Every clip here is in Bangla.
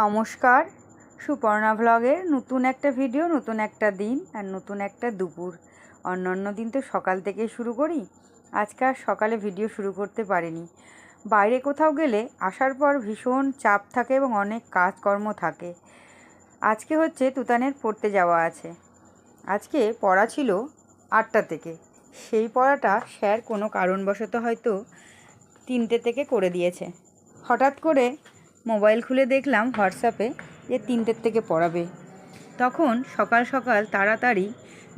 নমস্কার, সুপর্ণা ভ্লগের নতুন একটা ভিডিও নতুন একটা দিন আর নতুন একটা দুপুর। অন্য অন্য দিন তো সকাল থেকেই শুরু করি, আজকে আর সকালে ভিডিও শুরু করতে পারিনি। বাইরে কোথাও গেলে আসার পর ভীষণ চাপ থাকে এবং অনেক কাজকর্ম থাকে। আজকে হচ্ছে তুতানের পড়তে যাওয়া আছে। আজকে পড়া ছিল আটটা থেকে। সেই পড়াটা স্যার কোনো কারণবশত হয়তো তিনটে থেকে করে দিয়েছে। হঠাৎ করে মোবাইল খুলে দেখলাম হোয়াটসঅ্যাপে যে তিনটের থেকে পড়াবে। তখন সকাল সকাল তাড়াতাড়ি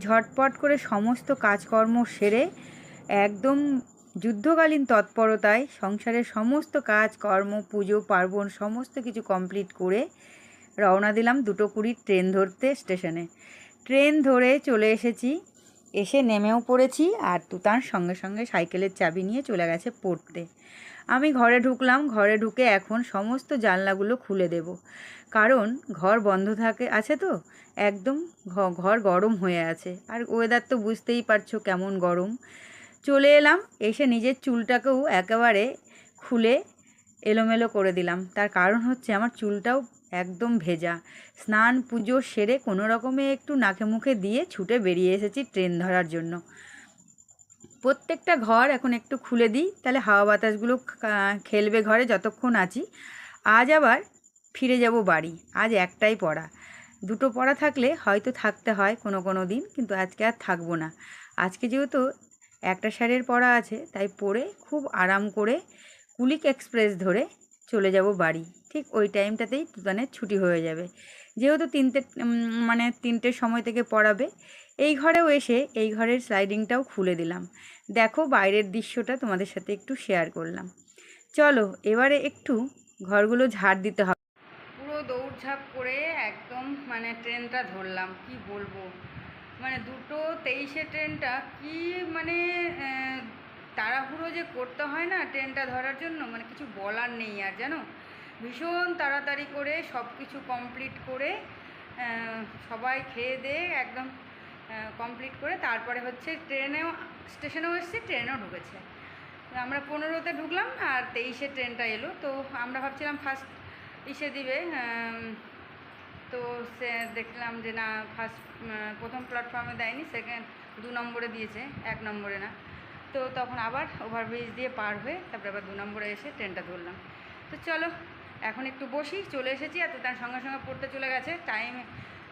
ঝটপট করে সমস্ত কাজকর্ম সেরে একদম যুদ্ধকালীন তৎপরতায় সংসারের সমস্ত কাজকর্ম, পুজো, পার্বণ সমস্ত কিছু কমপ্লিট করে রওনা দিলাম দুটো কুড়ির ট্রেন ধরতে স্টেশনে। ট্রেন ধরে চলে এসেছি এসে নেমেও পড়েছি আর তুতার সঙ্গে সঙ্গে সাইকেলের চাবি নিয়ে চলে গেছে পড়তে। আমি ঘরে ঢুকলাম, ঘরে ঢুকে এখন সমস্ত জানলাগুলো খুলে দেব। কারণ ঘর বন্ধ থাকে, আছে তো? একদম ঘর গরম হয়ে আছে। আর ওয়েদার তো বুঝতেই পারছ কেমন গরম। চলে এলাম, এসে নিজের চুলটাকেও একেবারে খুলে এলোমেলো করে দিলাম। তার কারণ হচ্ছে আমার চুলটাও একদম ভেজা। স্নান, পুজো সেরে কোনো রকমে একটু নাকে মুখে দিয়ে ছুটে বেরিয়ে এসেছি ট্রেন ধরার জন্য। প্রত্যেকটা ঘর এখন একটু খুলে দিই, তাহলে হাওয়া বাতাসগুলো খেলবে ঘরে যতক্ষণ আছি। আজ আবার ফিরে যাব বাড়ি, আজ একটাই পড়া। দুটো পড়া থাকলে হয়তো থাকতে হয় কোনো কোনো দিন, কিন্তু আজকে আর থাকব না। আজকে যেহেতু একটা শাড়ির পড়া আছে, তাই পরে খুব আরাম করে কুলিক এক্সপ্রেস ধরে চলে যাব বাড়ি। ঠিক ওই টাইমটাতেই তুতানের ছুটি হয়ে যাবে। যেহেতু তিনটে মানে তিনটের সময় থেকে পড়াবে, এই ঘরেও এসে এই ঘরের স্লাইডিংটাও খুলে দিলাম। দেখো বাইরের দৃশ্যটা তোমাদের সাথে একটু শেয়ার করলাম। চলো এবারে একটু ঘরগুলো ঝাড় দিতে হবে। পুরো দৌড়ঝাঁপ করে একদম মানে ট্রেনটা ধরলাম, কি বলব? মানে দুটো তেইশে ট্রেনটা কি মানে তাড়াহুড়ো যে করতে হয় না ট্রেনটা ধরার জন্য মানে কিছু বলার নেই আর, জানো? ভীষণ তাড়াতাড়ি করে সব কিছু কমপ্লিট করে সবাই খেয়ে দিয়ে একদম কমপ্লিট করে তারপরে হচ্ছে ট্রেনেও, স্টেশনেও এসেছি, ট্রেনেও ঢুকেছে। আমরা পনেরোতে ঢুকলাম আর তেইশে ট্রেনটা এলো, তো আমরা ভাবছিলাম ফার্স্ট ইসে দিবে তো সে দেখলাম যে না ফার্স্ট প্রথম প্ল্যাটফর্মে দেয়নি সেকেন্ড দু নম্বরে দিয়েছে, এক নম্বরে না। তো তখন আবার ওভারব্রিজ দিয়ে পার হয়ে তারপরে আবার দু নম্বরে এসে ট্রেনটা ধরলাম। তো চলো, এখন একটু বসি, চলে এসেছি আর তো তার সঙ্গে সঙ্গে পড়তে চলে গেছে। টাইম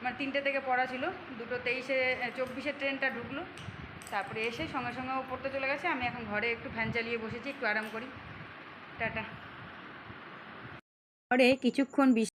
মানে তিনটে থেকে পড়া ছিল, দুটো তেইশে চব্বিশে ট্রেনটা ঢুকলো। তারপরে এসে সঙ্গে সঙ্গে ও পড়তে চলে গেছে, আমি এখন ঘরে একটু ফ্যান চালিয়ে বসেছি, একটু আরাম করি। টাটা। ঘরে কিছুক্ষণ